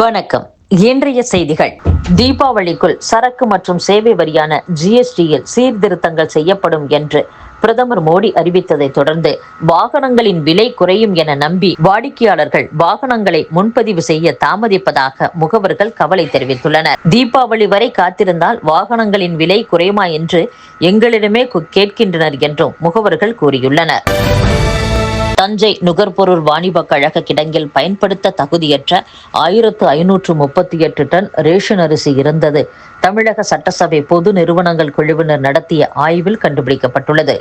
வணக்கம். இன்றைய செய்திகள். தீபாவளிக்குள் சரக்கு மற்றும் சேவை வரியான ஜிஎஸ்டியில் சீர்திருத்தங்கள் செய்யப்படும் என்று பிரதமர் மோடி அறிவித்ததை தொடர்ந்து வாகனங்களின் விலை குறையும் என நம்பி வாடிக்கையாளர்கள் வாகனங்களை முன்பதிவு செய்ய தாமதிப்பதாக முகவர்கள் கவலை தெரிவித்துள்ளனர். தீபாவளி வரை காத்திருந்தால் வாகனங்களின் விலை குறையுமா என்று எங்களிடமே கேட்கின்றனர் என்றும் முகவர்கள் கூறியுள்ளனர். தஞ்சை நுகர்பொருள் வாணிப கழக கிடங்கில் பயன்படுத்த தகுதியற்ற ஆயிரத்து ஐநூற்று முப்பத்தி எட்டு டன் ரேஷன் அரிசி இருந்தது. தமிழக சட்டசபை பொது நிறுவனங்கள் குழுவினர் நடத்திய ஆய்வில் கண்டுபிடிக்கப்பட்டுள்ளது.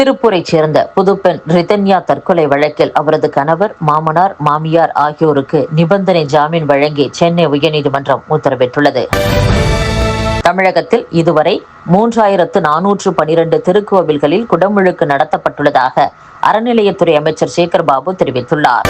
திருப்பூரைச் சேர்ந்த புதுப்பெண் ரிதன்யா தற்கொலை வழக்கில் அவரது கணவர் மாமனார் மாமியார் ஆகியோருக்கு நிபந்தனை ஜாமீன் வழங்கி சென்னை உயர்நீதிமன்றம் உத்தரவிட்டுள்ளது. தமிழகத்தில் இதுவரை மூன்றாயிரத்து நானூற்று பனிரெண்டு திருக்கோவில்களில் குடமுழுக்கு நடத்தப்பட்டுள்ளதாக அறநிலையத்துறை அமைச்சர் சேகர் பாபு தெரிவித்துள்ளார்.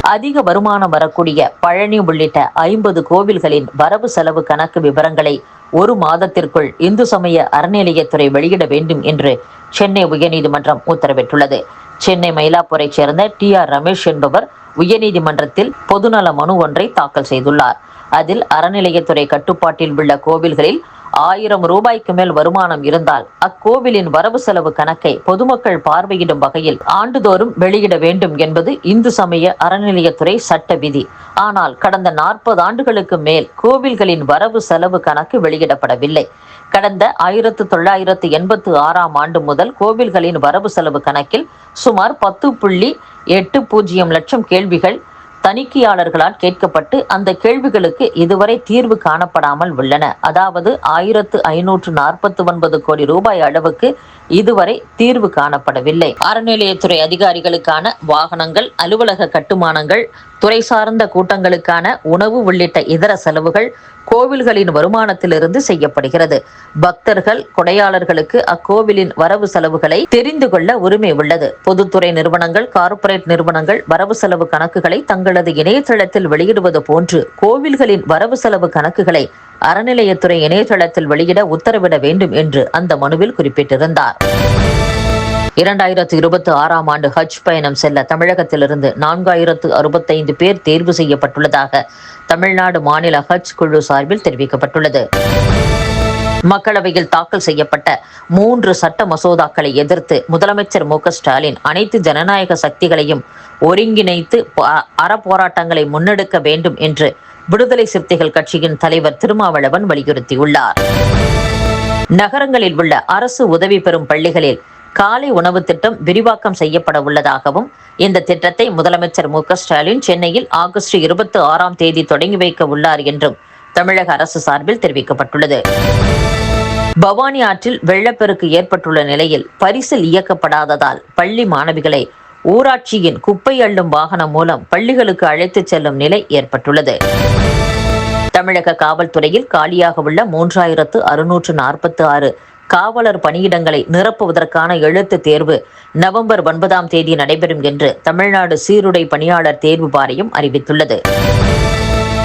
அதிக வருமானம் வரக்கூடிய பழனி உள்ளிட்ட ஐம்பது கோவில்களின் வரவு செலவு கணக்கு விவரங்களை ஒரு மாதத்திற்குள் இந்து சமய அறநிலையத்துறை வெளியிட வேண்டும் என்று சென்னை உயர்நீதிமன்றம் உத்தரவிட்டுள்ளது. சென்னை மயிலாப்பூரைச் சேர்ந்த டி ஆர் ரமேஷ் என்பவர் உயர்நீதிமன்றத்தில் பொதுநல மனு ஒன்றை தாக்கல் செய்துள்ளார். அதில் அறநிலையத்துறை கட்டுப்பாட்டில் உள்ள கோவில்களில் ஆயிரம் ரூபாய்க்கு மேல் வருமானம் இருந்தால் அக்கோவிலின் வரவு செலவு கணக்கை பொதுமக்கள் பார்வையிடும் வகையில் ஆண்டுதோறும் வெளியிட வேண்டும் என்பது இந்து சமய அறநிலையத்துறை சட்ட விதி. ஆனால் கடந்த நாற்பது ஆண்டுகளுக்கு மேல் கோவில்களின் வரவு செலவு கணக்கு வெளியிடப்படவில்லை. கடந்த ஆயிரத்து தொள்ளாயிரத்து எண்பத்து ஆறாம் ஆண்டு முதல் கோவில்களின் வரவு செலவு கணக்கில் சுமார் பத்து புள்ளி எட்டு பூஜ்ஜியம் லட்சம் கேள்விகள் தணிக்கையாளர்களால் கேட்கப்பட்டு அந்த கேள்விகளுக்கு இதுவரை தீர்வு காணப்படாமல் உள்ளன. அதாவது ஆயிரத்து ஐநூற்று நாற்பத்தி ஒன்பது கோடி ரூபாய் அளவுக்கு இதுவரை தீர்வு காணப்படவில்லை. அறநிலையத்துறை அதிகாரிகளுக்கான வாகனங்கள் அலுவலக கட்டுமானங்கள் துறை சார்ந்த கூட்டங்களுக்கான உணவு உள்ளிட்ட இதர செலவுகள் கோவில்களின் வருமானத்திலிருந்து செய்யப்படுகிறது. பக்தர்கள் கொடையாளர்களுக்கு அக்கோவிலின் வரவு செலவுகளை தெரிந்து கொள்ள உரிமை உள்ளது. பொதுத்துறை நிறுவனங்கள் கார்ப்பரேட் நிறுவனங்கள் வரவு செலவு கணக்குகளை தங்களது இணையதளத்தில் வெளியிடுவது போன்று கோவில்களின் வரவு செலவு கணக்குகளை அறநிலையத்துறை இணையதளத்தில் வெளியிட உத்தரவிட வேண்டும் என்று அந்த மனுவில் குறிப்பிட்டிருந்தார். இரண்டாயிரத்து இருபத்தி ஆறாம் ஆண்டு ஹஜ் பயணம் செல்ல தமிழகத்திலிருந்து நான்காயிரத்து அறுபத்தைந்து பேர் தேர்வு செய்யப்பட்டுள்ளதாக தமிழ்நாடு மாநில ஹஜ் குழு சார்பில் தெரிவிக்கப்பட்டுள்ளது. மக்களவையில் தாக்கல் செய்யப்பட்ட மூன்று சட்ட மசோதாக்களை எதிர்த்து முதலமைச்சர் மு ஸ்டாலின் அனைத்து ஜனநாயக சக்திகளையும் ஒருங்கிணைத்து அறப்போராட்டங்களை முன்னெடுக்க வேண்டும் என்று விடுதலை சிறுத்தைகள் கட்சியின் தலைவர் திருமாவளவன் வலியுறுத்தியுள்ளார். நகரங்களில் உள்ள அரசு உதவி பெறும் பள்ளிகளில் காலை உணவு திட்டம் விரிவாக்கம் செய்யப்பட உள்ளதாகவும் இந்த திட்டத்தை முதலமைச்சர் மு க ஸ்டாலின் சென்னையில் ஆகஸ்ட் இருபத்தி ஆறாம் தேதி தொடங்கி வைக்க உள்ளார் என்றும் தமிழக அரசு சார்பில் தெரிவிக்கப்பட்டுள்ளது. பவானி ஆற்றில் வெள்ளப்பெருக்கு ஏற்பட்டுள்ள நிலையில் பரிசில் இயக்கப்படாததால் பள்ளி மாணவிகளை ஊராட்சியின் குப்பை அள்ளும் வாகனம் மூலம் பள்ளிகளுக்கு அழைத்துச் செல்லும் நிலை ஏற்பட்டுள்ளது. தமிழக காவல்துறையில் காலியாக உள்ள மூன்றாயிரத்து அறுநூற்று நாற்பத்தி ஆறு காவலர் பணியிடங்களை நிரப்புவதற்கான எழுத்து தேர்வு நவம்பர் ஒன்பதாம் தேதி நடைபெறும் என்று தமிழ்நாடு சீருடை பணியாளர் தேர்வு வாரியம் அறிவித்துள்ளது.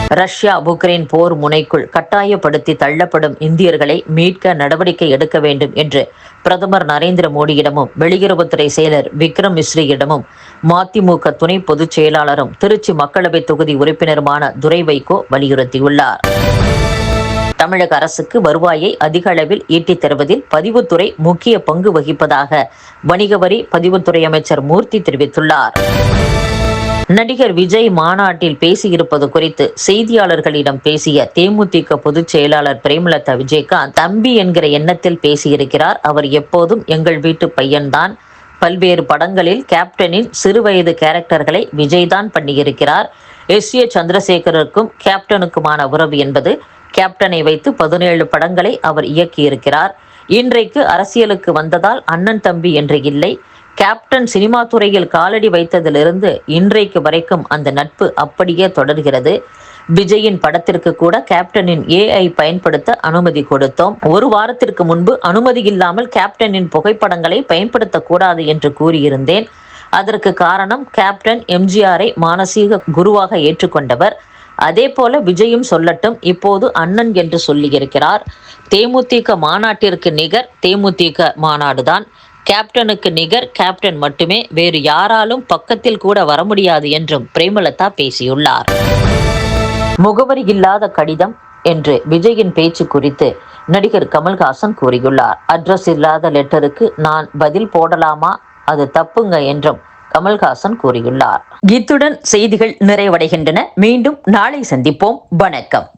ரஷ்யா உக்ரைன் போர் முனைக்குள் கட்டாயப்படுத்தி தள்ளப்படும் இந்தியர்களை மீட்க நடவடிக்கை எடுக்க வேண்டும் என்று பிரதமர் நரேந்திர மோடியிடமும் வெளியுறவுத்துறை செயலர் விக்ரம் மிஸ்ரியிடமும் மதிமுக துணை பொதுச் செயலாளரும் திருச்சி மக்களவை தொகுதி உறுப்பினருமான துரை வைகோ வலியுறுத்தியுள்ளார். தமிழக அரசுக்கு வருவாயை அதிக அளவில் ஈட்டித் தருவதில் பதிவுத்துறை முக்கிய பங்கு வகிப்பதாக வணிக வரி பதிவுத்துறை அமைச்சர் மூர்த்தி தெரிவித்துள்ளார். நடிகர் விஜய் மாநாட்டில் பேசியிருப்பது குறித்து செய்தியாளர்களிடம் பேசிய தேமுதிக பொதுச் செயலாளர் பிரேமலதா விஜயகாந்த் தம்பி என்கிற எண்ணத்தில் பேசியிருக்கிறார். அவர் எப்போதும் எங்கள் வீட்டு பையன்தான். பல்வேறு படங்களில் கேப்டனின் சிறுவயது கேரக்டர்களை விஜய் தான் பண்ணியிருக்கிறார். எஸ். ஏ. சந்திரசேகருக்கும் கேப்டனுக்குமான உறவு என்பது கேப்டனை வைத்து பதினேழு படங்களை அவர் இயக்கியிருக்கிறார். இன்றைக்கு அரசியலுக்கு வந்ததால் அண்ணன் தம்பி என்று இல்லை. கேப்டன் சினிமா துறையில் காலடி வைத்ததிலிருந்து இன்றைக்கு வரைக்கும் அந்த நட்பு அப்படியே தொடர்கிறது. விஜயின் படத்திற்கு கூட கேப்டனின் ஏஐ பயன்படுத்த அனுமதி கொடுத்தோம். ஒரு வாரத்திற்கு முன்பு அனுமதி இல்லாமல் கேப்டனின் புகைப்படங்களை பயன்படுத்தக்கூடாது என்று கூறியிருந்தேன். அதற்கு காரணம் கேப்டன் எம்ஜிஆரை மானசீக குருவாக ஏற்றுக்கொண்டவர். அதே போல விஜயும் சொல்லட்டும் இப்போது அண்ணன் என்று சொல்லியிருக்கிறார். தேமுதிக மாநாட்டிற்கு நிகர் தேமுதிக மாநாடுதான். கேப்டனுக்கு நிகர் கேப்டன் மட்டுமே வேறு யாராலும் பக்கத்தில் கூட வர முடியாது என்றும் பிரேமலதா பேசியுள்ளார். முகவரி இல்லாத கடிதம் என்று விஜயின் பேச்சு குறித்து நடிகர் கமல்ஹாசன் கூறியுள்ளார். அட்ரஸ் இல்லாத லெட்டருக்கு நான் பதில் போடலாமா? அது தப்புங்க என்றும் கமல்ஹாசன் கூறியுள்ளார். இத்துடன் செய்திகள் நிறைவடைகின்றன. மீண்டும் நாளை சந்திப்போம். வணக்கம்.